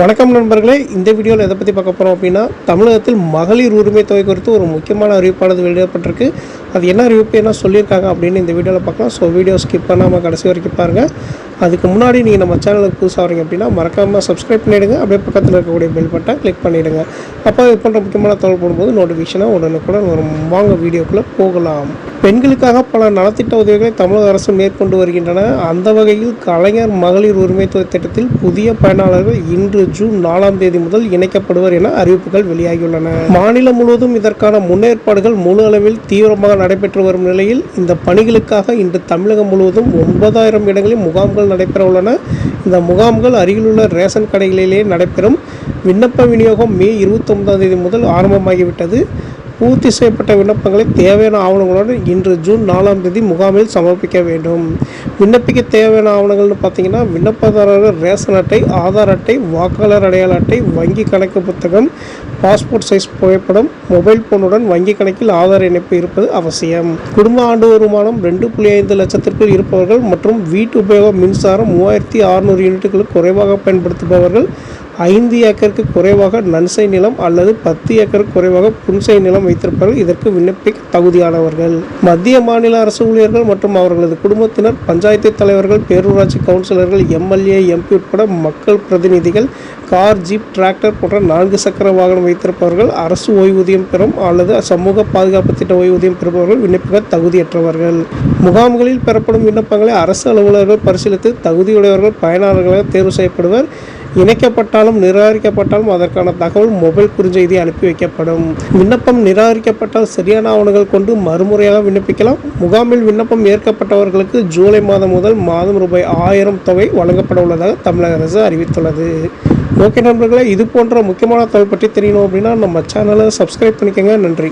வணக்கம் நண்பர்களே. இந்த வீடியோவில் எதை பற்றி பார்க்க போகிறோம் அப்படின்னா தமிழகத்தில் மகளிர் உரிமை தொகை குறித்து ஒரு முக்கியமான அறிவிப்பானது வெளியிடப்பட்டிருக்கு. அது என்ன அறிவிப்பு என்ன சொல்லியிருக்காங்க அப்படின்னு இந்த வீடியோவில் பார்க்கலாம். ஸோ வீடியோ ஸ்கிப் பண்ணாமல் கடைசி வரைக்கும் பாருங்கள் அதுக்கு முன்னாடி நீங்கள் நம்ம சேனலுக்கு புதுசாக வரீங்க அப்படின்னா மறக்காமல் சப்ஸ்கிரைப் பண்ணிவிடுங்க அப்படியே பக்கத்தில் இருக்கக்கூடிய பெல் பட்டன் கிளிக் பண்ணிவிடுங்க அப்போ இது போன்ற முக்கியமான தகவல் போடும்போது நோட்டிஃபிகேஷனாக உடனுக்குடன் வரும். வாங்க வீடியோக்குள்ளே போகலாம். பெண்களுக்காக பல நலத்திட்ட உதவிகளை தமிழக அரசு மேற்கொண்டு வருகின்றன. அந்த வகையில் கலைஞர் மகளிர் உரிமை திட்டத்தில் புதிய பயனாளர்கள் இன்று ஜூன் நாலாம் தேதி முதல் இணைக்கப்படுவர் என அறிவிப்புகள் வெளியாகியுள்ளன. மாநிலம் முழுவதும் இதற்கான முன்னேற்பாடுகள் முழு அளவில் தீவிரமாக நடைபெற்று வரும் நிலையில் இந்த பணிகளுக்காக இன்று தமிழகம் முழுவதும் ஒன்பதாயிரம் இடங்களில் முகாம்கள் நடைபெற உள்ளன. இந்த முகாம்கள் அருகிலுள்ள ரேஷன் கடைகளிலேயே நடைபெறும். விண்ணப்ப விநியோகம் மே இருபத்தொன்பதாம் தேதி முதல் ஆரம்பமாகிவிட்டது. பூர்த்தி செய்யப்பட்ட விண்ணப்பங்களை தேவையான ஆவணங்களுடன் இன்று ஜூன் நாலாம் தேதி முகாமில் சமர்ப்பிக்க வேண்டும். விண்ணப்பிக்க தேவையான ஆவணங்கள்னு பார்த்தீங்கன்னா விண்ணப்பதாரர்கள் ரேஷன் அட்டை ஆதார் அட்டை வாக்காளர் அடையாள அட்டை வங்கி கணக்கு புத்தகம் பாஸ்போர்ட் சைஸ் புகைப்படம் மொபைல் போனுடன் வங்கி கணக்கில் ஆதார் இணைப்பு இருப்பது அவசியம். குடும்ப ஆண்டு வருமானம் ரெண்டு புள்ளி ஐந்து லட்சத்திற்குள் இருப்பவர்கள் மற்றும் வீட்டு உபயோக மின்சாரம் மூவாயிரத்தி அறுநூறு யூனிட்டுகளுக்கு குறைவாக பயன்படுத்துபவர்கள் ஐந்து ஏக்கருக்கு குறைவாக நன்சை நிலம் அல்லது பத்து ஏக்கருக்கு குறைவாக புன்சை நிலம் வைத்திருப்பவர்கள் இதற்கு விண்ணப்பிக்க தகுதியானவர்கள். மத்திய மாநில அரசு ஊழியர்கள் மற்றும் அவர்களது குடும்பத்தினர் பஞ்சாயத்து தலைவர்கள் பேரூராட்சி கவுன்சிலர்கள் எம்எல்ஏ எம்பி உட்பட மக்கள் பிரதிநிதிகள் கார் ஜீப் டிராக்டர் போன்ற நான்கு சக்கர வாகனம் வைத்திருப்பவர்கள் அரசு ஓய்வூதியம் பெறும் அல்லது சமூக பாதுகாப்பு திட்ட ஓய்வூதியம் பெறுபவர்கள் விண்ணப்பிக்க தகுதியற்றவர்கள். முகாம்களில் பெறப்படும் விண்ணப்பங்களை அரசு அலுவலர்கள் பரிசீலித்து தகுதியுடையவர்கள் பயனாளர்களாக தேர்வு செய்யப்படுவர். இணைக்கப்பட்டாலும் நிராகரிக்கப்பட்டாலும் அதற்கான தகவல் மொபைல் குறுஞ்செய்தி அனுப்பி வைக்கப்படும். விண்ணப்பம் நிராகரிக்கப்பட்டால் சரியான ஆவணங்கள் கொண்டு மறுமுறையாக விண்ணப்பிக்கலாம். முகாமில் விண்ணப்பம் ஏற்கப்பட்டவர்களுக்கு ஜூலை மாதம் முதல் மாதம் ரூபாய் ஆயிரம் தொகை வழங்கப்பட உள்ளதாக தமிழக அரசு அறிவித்துள்ளது. ஓகே நண்பர்களே இது போன்ற முக்கியமான தகவல் பற்றி தெரியணும் அப்படின்னா நம்ம சேனலை சப்ஸ்கிரைப் பண்ணிக்கோங்க. நன்றி.